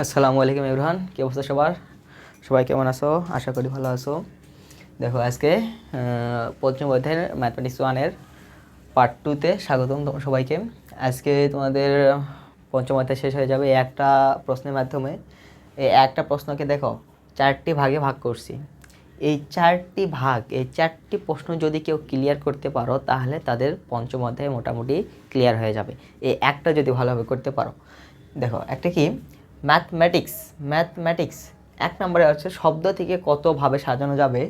আসসালামু আলাইকুম ইমরান, কি অবস্থা সবার? সবাই কেমন আছো? আশা করি ভালো আছো। দেখো, আজকে পঞ্চম অধ্যায়ের ম্যাথমেটিক্স ওয়ানের পার্ট টুতে স্বাগতম তোমার সবাইকে। আজকে তোমাদের পঞ্চম অধ্যায় শেষ হয়ে যাবে একটা প্রশ্নের মাধ্যমে। এই একটা প্রশ্নকে দেখো, চারটি ভাগে ভাগ করছি। এই চারটি ভাগ, এই চারটি প্রশ্ন যদি কেউ ক্লিয়ার করতে পারো, তাহলে তাদের পঞ্চম অধ্যায় মোটামুটি ক্লিয়ার হয়ে যাবে। এই একটা যদি ভালোভাবে করতে পারো। দেখো, একটা কি? ম্যাথমেটিক্স ম্যাথমেটিক্স এক নম্বরে হচ্ছে শব্দ থেকে কতভাবে সাজানো যাবে।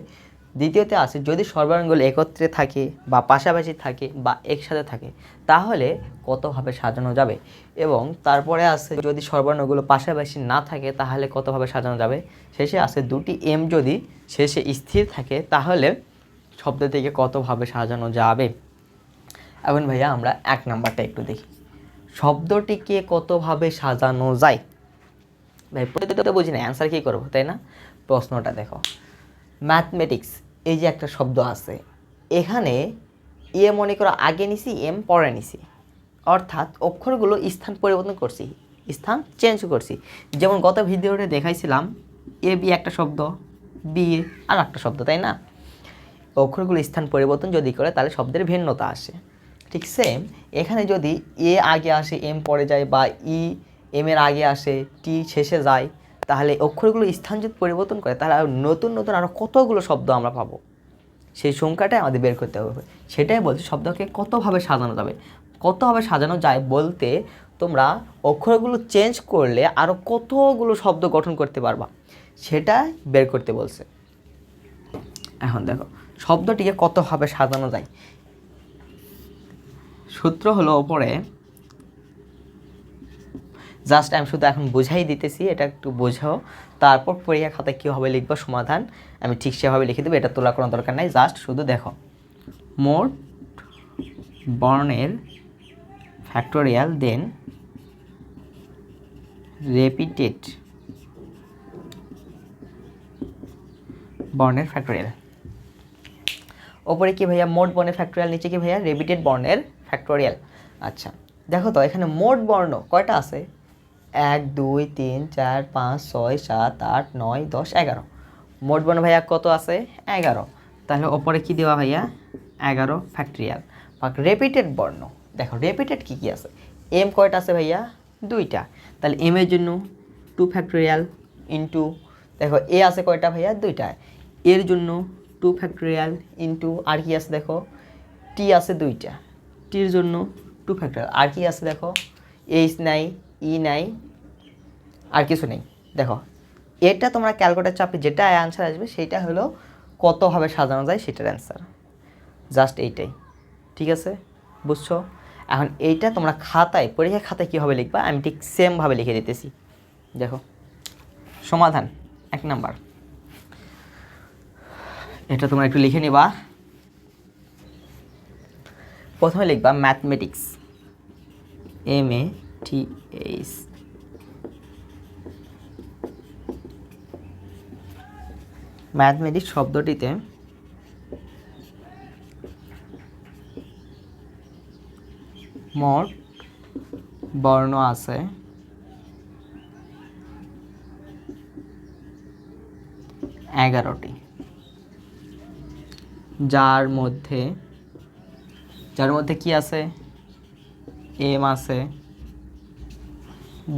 দ্বিতীয়তে আছে যদি সর্বাঙ্গগুলো একত্রে থাকে বা পাশাপাশি থাকে বা একসাথে থাকে, তাহলে কতভাবে সাজানো যাবে? এবং তারপরে আছে যদি সর্বাঙ্গগুলো পাশাপাশি না থাকে, তাহলে কতভাবে সাজানো যাবে? শেষে আছে দুটি এম যদি শেষে স্থির থাকে, তাহলে শব্দ থেকে কতভাবে সাজানো যাবে? এখন ভাইয়া আমরা এক নাম্বারটা একটু দেখি। শব্দটিকে কতভাবে সাজানো যায়? ভাই প্রতিটা বুঝি না অ্যান্সার কী করব, তাই না? প্রশ্নটা দেখো। ম্যাথমেটিক্স এই যে একটা শব্দ আছে, এখানে এ মনে করো আগে নিছি, এম পরে নিছি। অর্থাৎ অক্ষরগুলো স্থান পরিবর্তন করছি, স্থান চেঞ্জ করছি। যেমন গত ভিডিওতে দেখাইছিলাম, এ, বি একটা শব্দ, বি আর একটা শব্দ, তাই না? অক্ষরগুলো স্থান পরিবর্তন যদি করে, তাহলে শব্দের ভিন্নতা আসে। ঠিক সেম এখানে যদি এ আগে আসে, এম পরে যায় বা ই এম এর আগে আসে টি শেষে যায়, তাহলে অক্ষরগুলো স্থান যদি পরিবর্তন করে তাহলে আরও নতুন নতুন আরও কতগুলো শব্দ আমরা পাবো? সেই সংখ্যাটাই আমাদের বের করতে হবে। সেটাই বলছি শব্দকে কতভাবে সাজানো যাবে? কতভাবে সাজানো যায় বলতে তোমরা অক্ষরগুলো চেঞ্জ করলে আরও কতগুলো শব্দ গঠন করতে পারবা। সেটা বের করতে বলছে। এখন দেখো, শব্দটিকে কতভাবে সাজানো যায়? সূত্র হলো ওপরে জাস্ট আমি শুধু এখন বোঝাই দিতেছি, এটা একটু বোঝাও। তারপর পরীক্ষা খাতায় কীভাবে লিখব সমাধান, আমি ঠিক সেভাবে লিখে দেবো, এটা তোলা কোনো দরকার নাই জাস্ট শুধু দেখো। মোট বর্ণের ফ্যাক্টোরিয়াল দেন রেপিটেড বর্ণের ফ্যাক্টোরিয়াল ওপরে কি ভাইয়া? মোট বর্ণের ফ্যাক্টোরিয়াল নিচে কি ভাইয়া? রেপিটেড বর্ণের ফ্যাক্টোরিয়াল আচ্ছা দেখো তো, এখানে মোট বর্ণ কয়টা আছে? এক, দুই, তিন, চার, পাঁচ, ছয়, সাত, আট, নয়, দশ, এগারো। মোট বর্ণ ভাইয়া কত আছে? এগারো। তাহলে ওপরে কি দেওয়া ভাইয়া? এগারো ফ্যাক্টোরিয়াল রেপিটেড বর্ণ। দেখো রেপিটেড কি কি আছে? এম কয়টা আছে ভাইয়া? দুইটা। তাহলে এম এর জন্য টু ফ্যাক্টোরিয়াল ইন্টু দেখো এ আছে কয়টা ভাইয়া? দুইটা। এর জন্য টু ফ্যাক্টোরিয়াল ইন্টু আর কি আছে দেখো? টি আছে দুইটা। টির জন্য টু ফ্যাক্টোরিয়াল আর কি আছে দেখো? এইচ নাই। ই নাই, আর কিছু নেই। দেখো, এটা তোমরা ক্যালকুলেটার চাপে যেটা অ্যান্সার আসবে সেটা হলো কতভাবে সাজানো যায় সেটার অ্যান্সার জাস্ট এইটাই। ঠিক আছে? বুঝছ? এখন এইটা তোমরা খাতায়, পরীক্ষা খাতায় কীভাবে লিখবা, আমি ঠিক সেমভাবে লিখে দিতেছি। দেখো, সমাধান, এক নাম্বার। এটা তোমরা একটু লিখে নিবা। প্রথমে লিখবা mathematics M A T H mathematics শব্দটিতে মোট বর্ণ আছে। এগারোটি। যার মধ্যে যার মধ্যে কি আছে? এম আছে।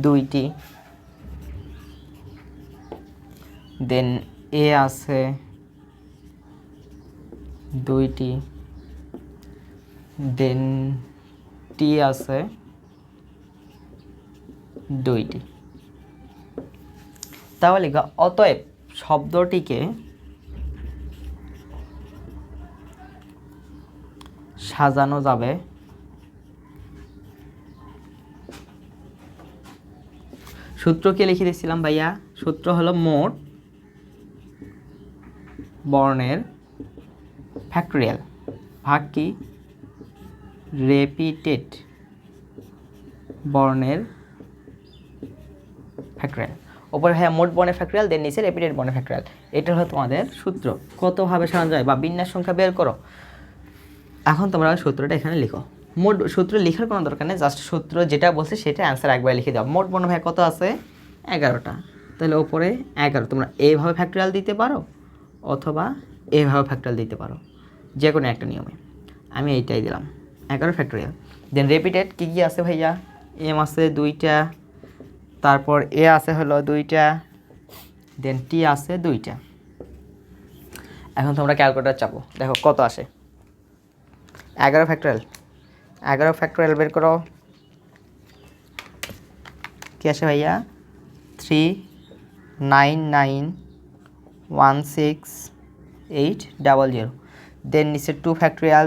দুইটি। দেন এ আছে দুইটি। দেন টি আছে দুইটি। তাহলে অতএব শব্দটিকে সাজানো যাবে সূত্র কি লিখে দিয়েছিলাম, ভাইয়া। সূত্র হলো মোট বর্ণের ফ্যাক্টোরিয়াল ভাগ কি? রেপিটেড বর্ণের ফ্যাক্টোরিয়াল ওপরে হ্যাঁ মোট বর্ণের ফ্যাক্টোরিয়াল দেন নিচে রেপিটেড বর্ণের ফ্যাক্টোরিয়াল এটা হলো তোমাদের সূত্র। কতভাবে সাজানো বা বিন্যাস সংখ্যা বের করো। এখন তোমরা সূত্রটা এখানে লিখো। মোট সূত্র লেখার কোনো দরকার নেই জাস্ট সূত্র যেটা বলছে সেটা অ্যান্সার একবার লিখে দাও। মোট বর্ণ ভাই কত আছে? এগারোটা। তাহলে ওপরে এগারো। তোমরা এইভাবে ফ্যাক্টরিয়াল দিতে পারো অথবা এইভাবে ফ্যাক্টরিয়াল দিতে পারো। যে কোনো একটা নিয়মে। আমি এইটাই দিলাম। এগারো ফ্যাক্টরিয়াল দেন রেপিটেড কী কী আছে ভাইয়া? এম আছে দুইটা। তারপর এ আছে হলো দুইটা। দেন টি আছে দুইটা। এখন তোমরা ক্যালকুলেটার চাপো। দেখো কত আসে। এগারো ফ্যাক্টরিয়াল এগারো ফ্যাক্টরিয়াল বের করো। কী আসে ভাইয়া? Three nine nine one six eight double zero then নিচে টু ফ্যাক্টরিয়াল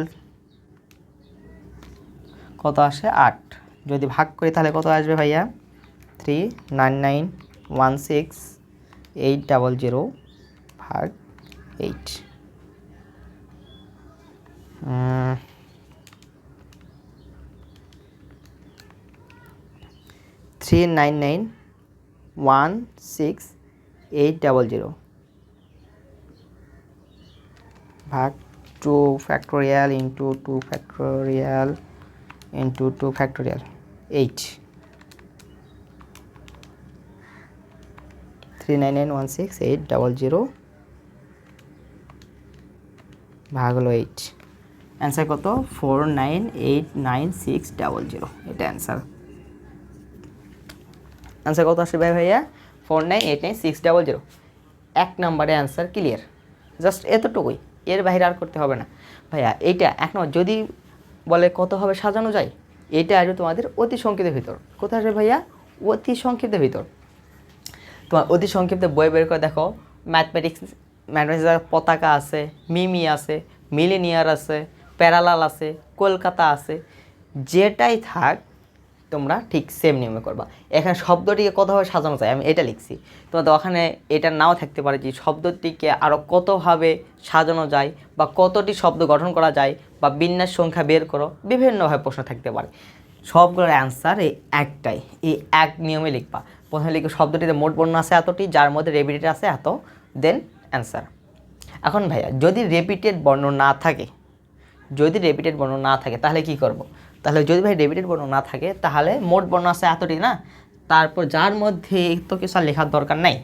কত আসে? আট। যদি ভাগ করি তাহলে কত আসবে ভাইয়া? Three nine nine one six eight double zero ভাগ eight three nine nine one six eight double zero ভাগ two factorial into two factorial into two factorial eight three nine nine one six eight double zero ভাগ হলো eight answer কত four nine eight nine six double zero এটা answer answer কত আসবে ভাই ভাইয়া? Four nine eight nine six double zero এক নম্বরে অ্যান্সার ক্লিয়ার জাস্ট এতটুকুই। এর বাইরে আর করতে হবে না। ভাইয়া, এইটা এক নম্বর যদি বলে কতভাবে সাজানো যায়, এটা আসবে তোমাদের অতি সংক্ষিপ্তের ভিতর। কোথায় আসবে ভাইয়া? অতি সংক্ষিপ্তের ভিতর। তোমার অতি সংক্ষিপ্ত বই বের করে দেখো। ম্যাথমেটিক্স ম্যাথমেটিক্সের পতাকা আছে, মিমি আছে মিলিনিয়ার আছে প্যারালাল আছে কলকাতা আছে। যেটাই থাক তোমরা ঠিক সেম নিয়মে করবা। এখানে শব্দটিকে কতভাবে সাজানো যায় আমি এটা লিখছি। তোমাদের ওখানে এটা নাও থাকতে পারে যে শব্দটিকে আরও কতভাবে সাজানো যায় বা কতটি শব্দ গঠন করা যায় বা বিন্যাস সংখ্যা বের করো, বিভিন্নভাবে প্রশ্ন থাকতে পারে। সবগুলোর অ্যান্সার এই একটাই, এই এক নিয়মে লিখবা। প্রথমে লিখবে শব্দটিতে মোট বর্ণ আছে এতটি, যার মধ্যে রেপিটেড আছে এত দেন অ্যান্সার এখন ভাইয়া, যদি রেপিটেড বর্ণ না থাকে, যদি রেপিটেড বর্ণ না থাকে, তাহলে কি করব। তাহলে যদি ভাই রেপিটেড বর্ণ না থাকে, তাহলে মোট বর্ণ আছে এতটি না? তারপর যার মধ্যে এত কিছু আর লেখার দরকার নাই।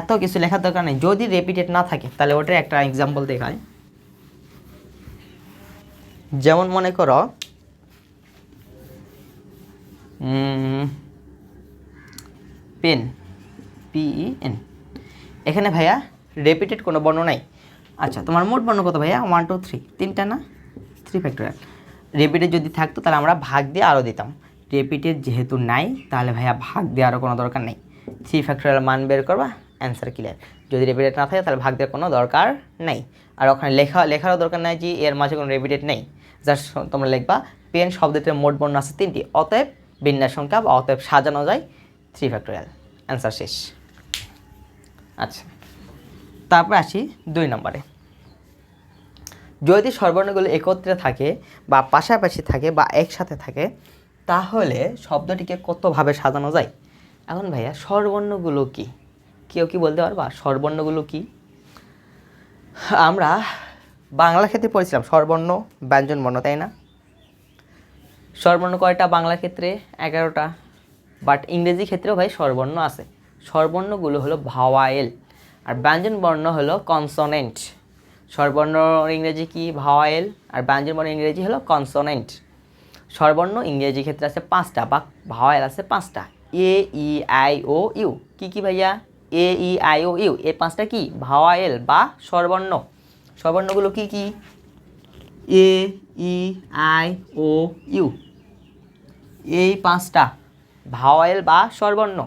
এত কিছু লেখার দরকার নেই। যদি রেপিটেড না থাকে, তাহলে ওটার একটা এক্সাম্পল দেখায়। যেমন মনে করো পেন পিই এন এখানে ভাইয়া রেপিটেড কোনো বর্ণ নাই। আচ্ছা তোমার মোট বর্ণ কত ভাইয়া? ওয়ান টু থ্রি তিনটা না? থ্রি ফ্যাক্টোরিয়াল রেপিটেড যদি থাকতো, তাহলে আমরা ভাগ দিয়ে আরও দিতাম। রেপিটেড যেহেতু নাই, তাহলে ভাইয়া ভাগ দিয়ে আরও কোনো দরকার নেই। থ্রি ফ্যাক্টোরিয়াল মান বের করবা অ্যান্সার ক্লিয়ার যদি রেপিটেড না থাকে, তাহলে ভাগ দেওয়ার কোনো দরকার নেই। আর ওখানে লেখা, লেখারও দরকার নাই যে এর মাঝে কোনো রেপিটেড নেই। জাস্ট তোমরা লিখবা পেন শব্দটির মোট বর্ণ আছে তিনটি, অতএব বিন্যাস সংখ্যা বা অতএব সাজানো যায়। থ্রি ফ্যাক্টোরিয়াল অ্যান্সার শেষ। আচ্ছা। তারপর আসি দুই নম্বরে। যদি স্বরবর্ণগুলো একত্রে থাকে বা পাশাপাশি থাকে বা একসাথে থাকে, তাহলে শব্দটিকে কতভাবে সাজানো যায়? এখন ভাইয়া, স্বরবর্ণগুলো কি? কেউ কি বলতে পারবা? স্বরবর্ণগুলো কি? আমরা বাংলা ক্ষেত্রে পড়েছিলাম স্বরবর্ণ, ব্যঞ্জন বর্ণ, তাই না? স্বরবর্ণ কয়টা বাংলা ক্ষেত্রে? এগারোটা। বাট ইংরেজি ক্ষেত্রেও ভাই স্বরবর্ণ আছে। স্বরবর্ণগুলো হলো ভাওয়াইল। আর ব্যঞ্জন বর্ণ হলো কনসোনেন্ট। স্বরবর্ণ ইংরেজি কি? ভাওয়েল আর ব্যঞ্জন বর্ণ ইংরেজি হলো কনসোনেন্ট স্বরবর্ণ ইংরেজি ক্ষেত্রে আছে পাঁচটা বা ভাওয়েল আছে পাঁচটা। A, E, I, O, U. কি কি ভাইয়া? এ, ই, আই, ও, ইউ। এ পাঁচটা কি? ভাওয়াইল বা স্বরবর্ণ। স্বরবর্ণগুলো কি কি? A, E, I, O, U. এই পাঁচটা। ভাওয়েল বা স্বরবর্ণ।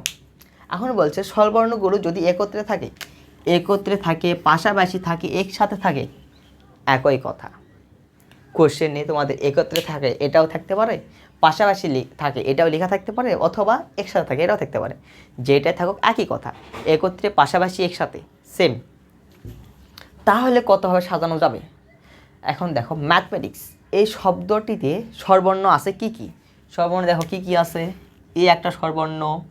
এখন বলছে স্বরবর্ণগুলো যদি একত্রে থাকে একত্রে থাকে, পাশাপাশি থাকে, একসাথে থাকে। একই কথা। কোশ্চেনে তোমাদের একত্রে থাকে, এটাও থাকতে পারে। পাশাপাশি থাকে, এটাও লেখা থাকতে পারে, অথবা একসাথে থাকে, এটাও থাকতে পারে। যেটাই থাকুক, একই কথা। একত্রে, পাশাপাশি, একসাথে সেম তাহলে কতভাবে সাজানো যাবে? এখন দেখো ম্যাথমেটিক্স এই শব্দটিতে স্বরবর্ণ আছে কি কি? স্বরবর্ণ দেখো কি কি আছে? এ একটা স্বরবর্ণ,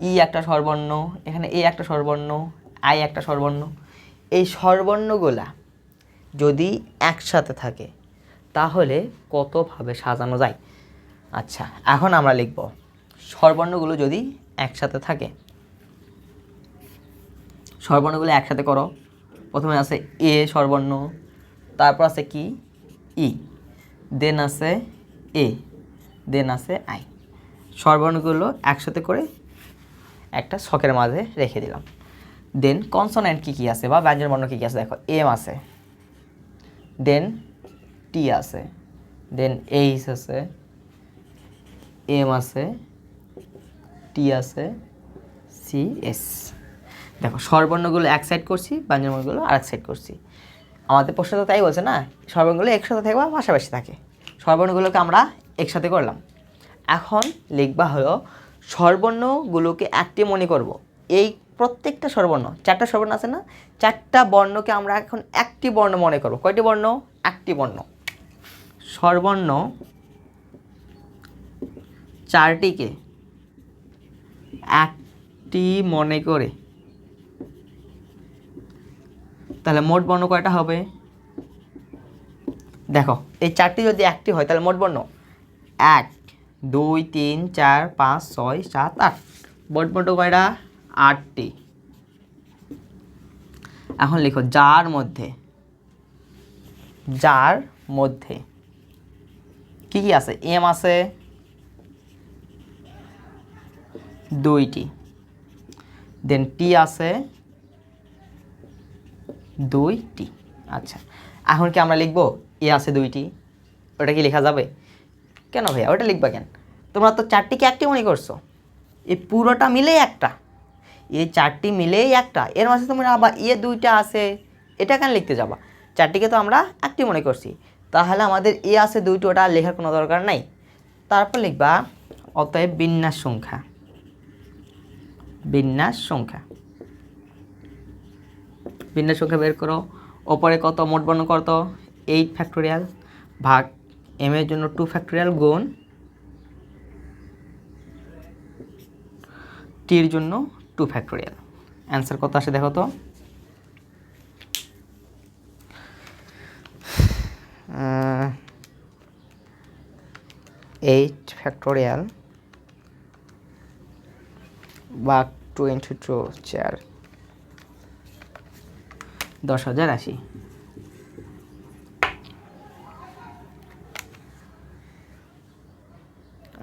ই একটা স্বরবর্ণ, এখানে এ একটা স্বরবর্ণ আই একটা স্বরবর্ণ। এই স্বরবর্ণগুলা যদি একসাথে থাকে, তাহলে কতভাবে সাজানো যায়? আচ্ছা এখন আমরা লিখব। স্বরবর্ণগুলো যদি একসাথে থাকে, স্বরবর্ণগুলো একসাথে করো। প্রথমে আছে এ স্বরবর্ণ, তারপর আছে কি? ই। দেন আছে এ, দেন আছে আই। স্বরবর্ণগুলো একসাথে করে একটা শখের মাঝে রেখে দিলাম। দেন কনসোনেন্ট কী কী আছে বা ব্যঞ্জন বর্ণ কী কী আছে? দেখো এম আছে। দেন টি আছে। দেন এইচ আছে। এম আছে। টি আছে। সি এস দেখো, স্বরবর্ণগুলো এক সাইড করছি, ব্যঞ্জনবর্ণগুলো আর এক সাইড করছি। আমাদের প্রশ্ন তো তাই বলছে না, স্বরবর্ণগুলো একসাথে থাকবে, পাশাপাশি থাকে। স্বরবর্ণগুলোকে আমরা একসাথে করলাম। এখন লিখবা হলো, স্বরবর্ণগুলোকে একটি মনে করব। এই প্রত্যেকটা স্বরবর্ণ, চারটা স্বরবর্ণ আছে না? চারটা বর্ণকে আমরা এখন একটি বর্ণ মনে করব। কয়টি বর্ণ? একটি বর্ণ। স্বরবর্ণ চারটিকে একটি মনে করে। তাহলে মোট বর্ণ কয়টা হবে? দেখো, এই চারটি যদি একটি হয়, তাহলে মোট বর্ণ। এক, দুই, তিন, চার, পাঁচ, ছয়, সাত, আট। মোট বর্ণ কয়টা? আটটি। এখন লিখো, যার মধ্যে যার মধ্যে, কি কি আছে? এম আছে, দুইটি। দেন টি আছে, দুইটি। আচ্ছা এখন কি আমরা লিখব? এ আছে দুইটি। ওটা কি লেখা যাবে? কেন ভাইয়া? ওটা লিখবা কেন? তোমরা তো চারটিকে একটি মনে করছ। এই পুরোটা মিলেই একটা। এই চারটি মিলেই একটা। এর মাঝে তোমরা আবার এ দুইটা আছে, এটা কেন লিখতে যাবা? চারটিকে তো আমরা একটি মনে করছি। তাহলে আমাদের এ আছে, দুইটি, ওটা লেখার কোনো দরকার নাই। তারপর লিখবা, অতএব বিন্যাস সংখ্যা। বিন্যাস সংখ্যা। বিন্যাস সংখ্যা বের করো। ওপরে কত? মোট বর্ণ কত? এইট ফ্যাক্টোরিয়াল ভাগ এম এর জন্য টু ফ্যাক্টোরিয়াল গুণ টির জন্য টু ফ্যাক্টোরিয়াল। অ্যান্সার কত আসে দেখো তো? এইট ফ্যাক্টোরিয়াল বা টু ইন্টু টু চার। দশ হাজার আশি।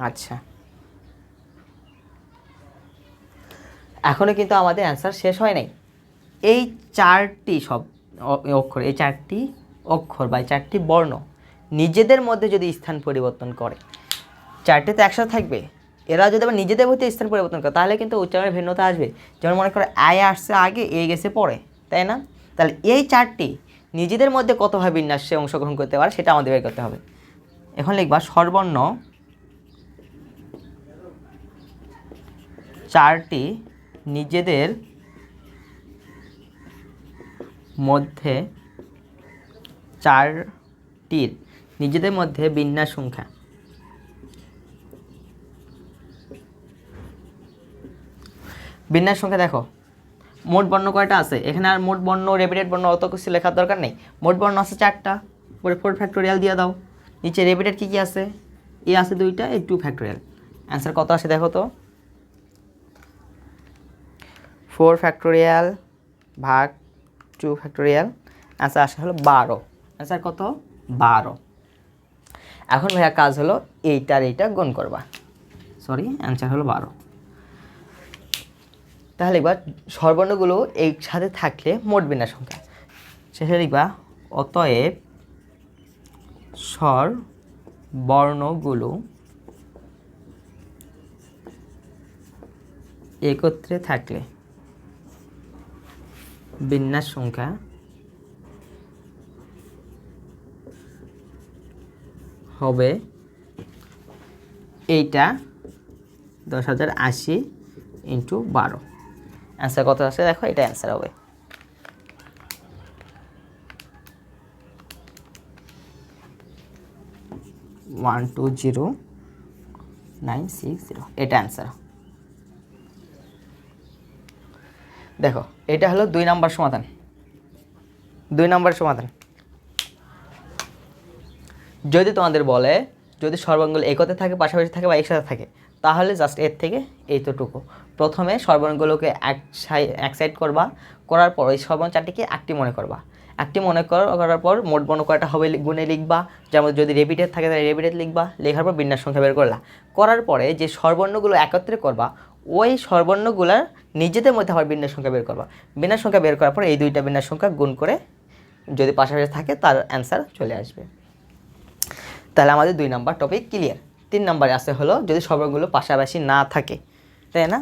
আচ্ছা। এখনও কিন্তু আমাদের অ্যান্সার শেষ হয় নাই। এই চারটি সব অক্ষর, এই চারটি অক্ষর বা চারটি বর্ণ নিজেদের মধ্যে যদি স্থান পরিবর্তন করে, চারটে তো একসাথে থাকবে। এরা যদি আবার নিজেদের মধ্যে স্থান পরিবর্তন করে, তাহলে কিন্তু উচ্চারণের ভিন্নতা আসবে। যেমন মনে করে আয় আসছে আগে, এ গেছে পরে, তাই না? তাহলে এই চারটি নিজেদের মধ্যে কতভাবে বিন্যাসে অংশগ্রহণ করতে পারে সেটা আমাদের বের করতে হবে। এখন লিখবা সর্বর্ণ চারটি নিজেদের মধ্যে চারটির, নিজেদের মধ্যে বিন্যাস সংখ্যা। বিন্যাস সংখ্যা দেখো, মোট বর্ণ কয়টা আছে? এখানে আর মোট বর্ণ, রেপিটেড বর্ণ অত কিছু লেখার দরকার নেই। মোট বর্ণ আছে চারটা পরে ফোর ফ্যাক্টোরিয়াল দিয়ে দাও। নিচে রেপিটেড কী কী আছে? এ আছে দুইটা, এই টু ফ্যাক্টোরিয়াল অ্যান্সার কত আসে দেখো তো? ফোর ফ্যাক্টোরিয়াল ভাগ টু ফ্যাক্টোরিয়াল অ্যান্সার আসে হলো বারো। অ্যান্সার কত? বারো। এখন ভাইয়া কাজ হলো এইটার এইটা গুণ করবা। সরি, অ্যান্সার হলো বারো। তাহলে এবার সর্বর্ণগুলো এই সাথে থাকলে মোট বিন্যাস সংখ্যা। শেষে লিখবা অতএব স্বর বর্ণগুলো একত্রে থাকলে বিন্যাস সংখ্যা। হবে এইটা দশ হাজার আশি ইন্টু বারো। অ্যান্সার কত আছে? দেখো এটা অ্যান্সার হবে। One two zero nine six zero এটা অ্যান্সার দেখো, এটা হলো দুই নাম্বার সমাধান। দুই নাম্বার সমাধান। যদি তোমাদের বলে, যদি সর্বাঙ্গুল একতে থাকে, পাশাপাশি থাকে বা একসাথে থাকে, তাহলে জাস্ট এর থেকে এইতটুকু প্রথমে সর্বর্ণগুলোকে এক এক সাইড করবা, করার পর ওই সর্বর্ণ চারটিকে একটি মনে করবা। একটি মনে কর- করার পর মোট বর্ণ কয়টা হবে গুণে লিখবা, যেমন যদি রেপিটেড থাকে তাহলে রেপিটেড লিখবা, লেখার পর বিন্যাস সংখ্যা বের করলা। করার পরে যে সর্বর্ণগুলো একত্রে করবা ওই সর্বর্ণগুলার নিজেদের মধ্যে আবার বিন্যাস সংখ্যা বের করবা। বিন্যাস সংখ্যা বের করার পর এই দুইটা বিন্যাস সংখ্যা গুণ করে যদি পাশাপাশি থাকে তার অ্যান্সার চলে আসবে। তাহলে আমাদের দুই নাম্বার টপিক ক্লিয়ার তিন নাম্বারে আসে হলো যদি সর্বগুলো পাশাপাশি না থাকে, তাই না?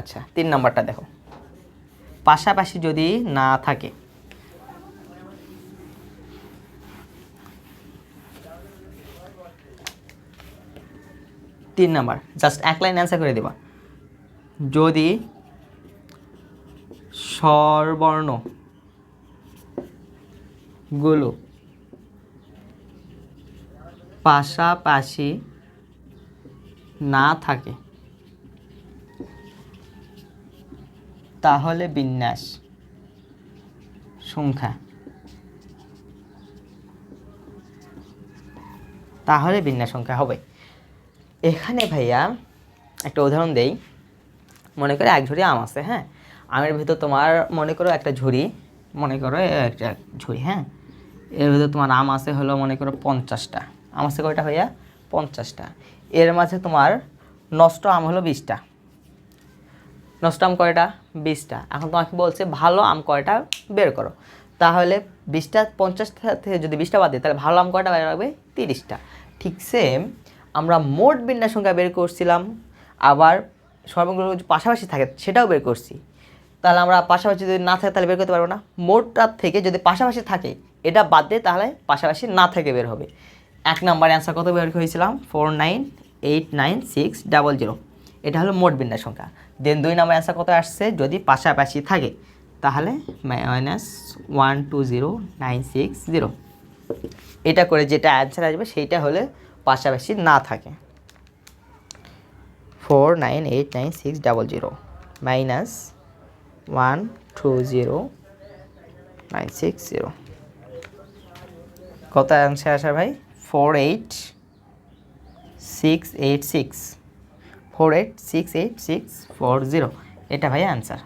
আচ্ছা তিন নাম্বারটা দেখো। পাশাপাশি যদি না থাকে, তিন নাম্বার জাস্ট এক লাইন অ্যান্সার করে দেবা। যদি স্বরবর্ণগুলো পাশাপাশি না থাকে, তাহলে বিন্যাস সংখ্যা। তাহলে বিন্যাস সংখ্যা হবে। এখানে ভাইয়া একটা উদাহরণ দেই। মনে করো এক ঝুড়ি আম আছে হ্যাঁ? আমের ভিতর তোমার মনে করো একটা ঝুড়ি, মনে করো একটা ঝুড়ি হ্যাঁ? এর ভিতর তোমার আম আছে হলো মনে করো পঞ্চাশটা। আম আছে কয়টা ভাইয়া? পঞ্চাশটা। এর মাঝে তোমার নষ্ট আম হলো বিশটা। নষ্ট আম কয়টা? বিশটা। এখন তোমাকে বলছে ভালো আম কয়টা বের করো। তাহলে বিশটা পঞ্চাশটা থেকে যদি বিশটা বাদ দিই, তাহলে ভালো আম কয়টা বের হবে? তিরিশটা। ঠিক সেম আমরা মোট বিন্যাস সংখ্যা বের করছিলাম, আবার সর্বগুলো যদি পাশাপাশি থাকে, সেটাও বের করছি। তাহলে আমরা পাশাপাশি যদি না থাকে, তাহলে বের করতে পারব না। মোটটার থেকে যদি পাশাপাশি থাকে, এটা বাদ দিয়ে তাহলে পাশাপাশি না থেকে বের হবে। এক নাম্বার অ্যান্সার কত বের করেছিলাম four nine eight nine six double zero এটা হলো মোট বিন্যাস সংখ্যা। দেন দুই নাম্বার অ্যান্সার কত আসছে? যদি পাশাপাশি থাকে, তাহলে minus one two zero nine six zero এটা করে যেটা অ্যান্সার আসবে, সেইটা হলে পাশাপাশি না থাকে। Four nine eight nine six double zero minus one two zero nine six zero কত অ্যান্সার আসা ভাই? Four eight six eight six four eight six eight six four zero এটা ভাই অ্যান্সার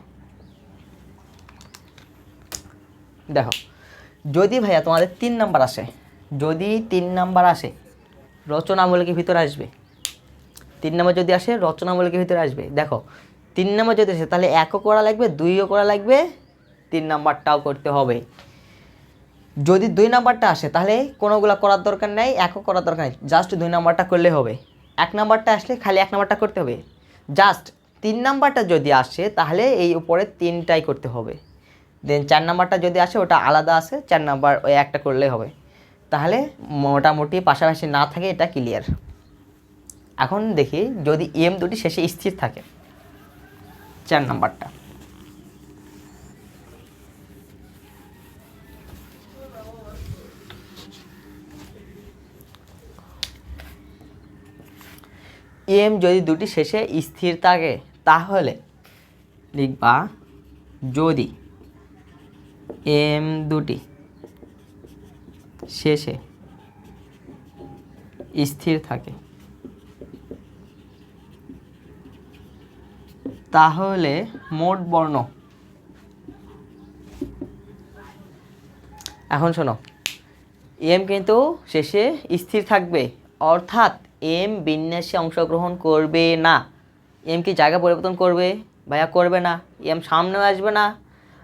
দেখো, যদি ভাইয়া তোমাদের তিন নাম্বার আসে, যদি তিন নাম্বার আসে রচনামূলকের ভিতরে আসবে। তিন নম্বর যদি আসে, রচনামূলকের ভিতরে আসবে। দেখো, তিন নম্বর যদি আসে, তাহলে একও করা লাগবে, দুইও করা লাগবে, তিন নাম্বারটাও করতে হবে। যদি দুই নাম্বারটা আসে, তাহলে কোনোগুলো করার দরকার নেই, একও করার দরকার নেই জাস্ট দুই নাম্বারটা করলে হবে। এক নাম্বারটা আসলে খালি এক নাম্বারটা করতে হবে। জাস্ট তিন নাম্বারটা যদি আসে, তাহলে এই উপরে তিনটাই করতে হবে। দেন চার নাম্বারটা যদি আসে, ওটা আলাদা আছে, চার নাম্বার ওই একটা করলেই হবে। তাহলে মোটামুটি পাশাপাশি না থাকে, এটা ক্লিয়ার এখন দেখি যদি এম দুটি শেষে স্থির থাকে। চার নাম্বারটা। এম যদি দুটি শেষে স্থির থাকে, তাহলে লিখবা যদি এম দুটি শেষে স্থির থাকে। তাহলে মোট বর্ণ। এখন শোনো। এম কিন্তু শেষে স্থির থাকবে। অর্থাৎ এম বিন্যাসে অংশগ্রহণ করবে না। এম কি জায়গা পরিবর্তন করবে? ভাইয়া, করবে না। এম সামনেও আসবে না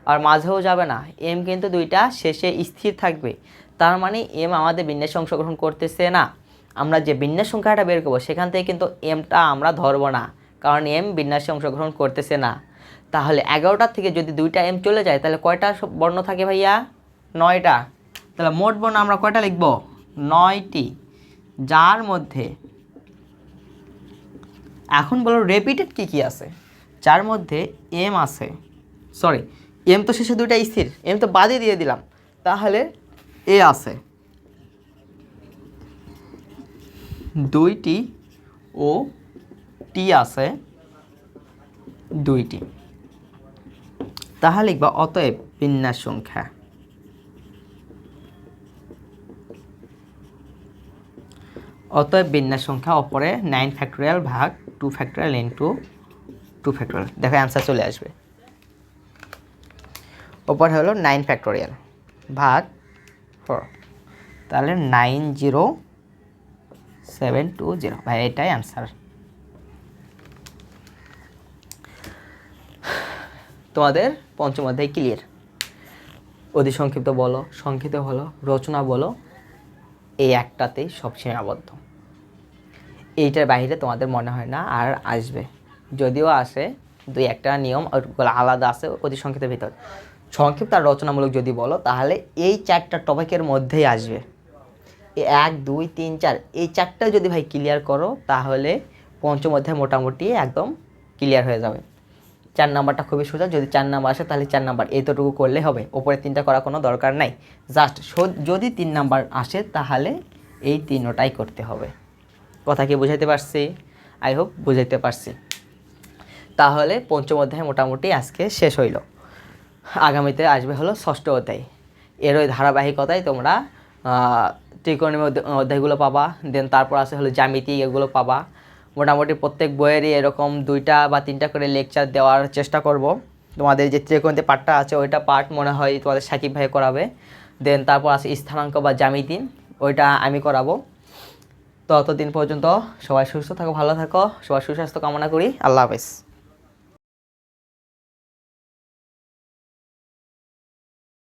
আর মাঝেও যাবে না। এম কিন্তু দুইটা শেষে স্থির থাকবে। তার মানে এম আমাদের বিন্যাসে অংশগ্রহণ করতেছে না। আমরা যে বিন্যাস সংখ্যাটা বের করব, সেখান থেকে কিন্তু এমটা আমরা ধরবো না। কারণ এম বিন্যাসে অংশগ্রহণ করতেছে না। তাহলে এগারোটার থেকে যদি দুইটা এম চলে যায়, তাহলে কয়টা বর্ণ থাকে ভাইয়া? নয়টা। তাহলে মোট বর্ণ আমরা কয়টা লিখব? নয়টি। যার মধ্যে এখন বলো রেপিটেড কি কি আছে? যার মধ্যে এম আছে সরি এম তো শেষে দুইটা স্থির। এম তো বাদে দিয়ে দিলাম। তাহলে এ আছে। দুইটি ও টি আছে, দুইটি। তাহলে লিখবা, অতএব বিন্যাস সংখ্যা। অতএব বিন্যাস সংখ্যা অপরে নাইন ফ্যাক্টোরিয়াল ভাগ two factorial into two factorial দেখো অ্যান্সার চলে আসবে। ওপর হলো নাইন ফ্যাক্টোরিয়াল ভাগ ফোর তাহলে nine zero seven two zero ভাই, এটাই অ্যান্সার তোমাদের পঞ্চম অধ্যায় ক্লিয়ার অতি সংক্ষিপ্ত বলো, সংক্ষিপ্ত হলো, রচনা বলো, এই একটাতেই সব সীমাবদ্ধ। এইটার বাইরে তোমাদের মনে হয় না, আর আসবে। যদিও আসে, দুই একটা নিয়ম আলাদা আছে অতি সংক্ষিপ্তের ভিতর। সংক্ষিপ্ত আর রচনামূলক যদি বলো, তাহলে এই চারটা টপিকের মধ্যেই আসবে। এক, দুই, তিন, চার, এই চারটা যদি ভাই ক্লিয়ার করো, তাহলে পঞ্চম অধ্যায় মোটামুটি একদম ক্লিয়ার হয়ে যাবে। চার নাম্বারটা খুবই সোজা, যদি চার নাম্বার আসে তাহলে চার নাম্বার এতটুকু করলে হবে। ওপরে তিনটা করার কোনো দরকার নাই। জাস্ট যদি তিন নাম্বার আসে তাহলে এই তিনটাই করতে হবে। কথা কি বুঝাইতে পারছি? আই হোপ বুঝাইতে পারছি। তাহলে পঞ্চম অধ্যায় মোটামুটি আজকে শেষ হইল। আগামীতে আসবে হলো ষষ্ঠ অধ্যায়। এর ওই ধারাবাহিকতায় তোমরা ত্রিকোণের অধ্যায়গুলো পাবা দেন তারপর আসে হলো জ্যামিতি এগুলো পাবা। মোটামুটি প্রত্যেক বইয়েরই এরকম দুইটা বা তিনটা করে লেকচার দেওয়ার চেষ্টা করব। তোমাদের যে ত্রিকোণতে পার্টটা আছে, ওইটা পার্ট মনে হয় তোমাদের সাকিব ভাই করাবে। দেন তারপর আছে স্থানাঙ্ক বা জ্যামিতি, ওইটা আমি করাবো। ততদিন পর্যন্ত সবাই সুস্থ থাকো, ভালো থাকো সবাই সুস্বাস্থ্য কামনা করি। আল্লাহ হাফেজ।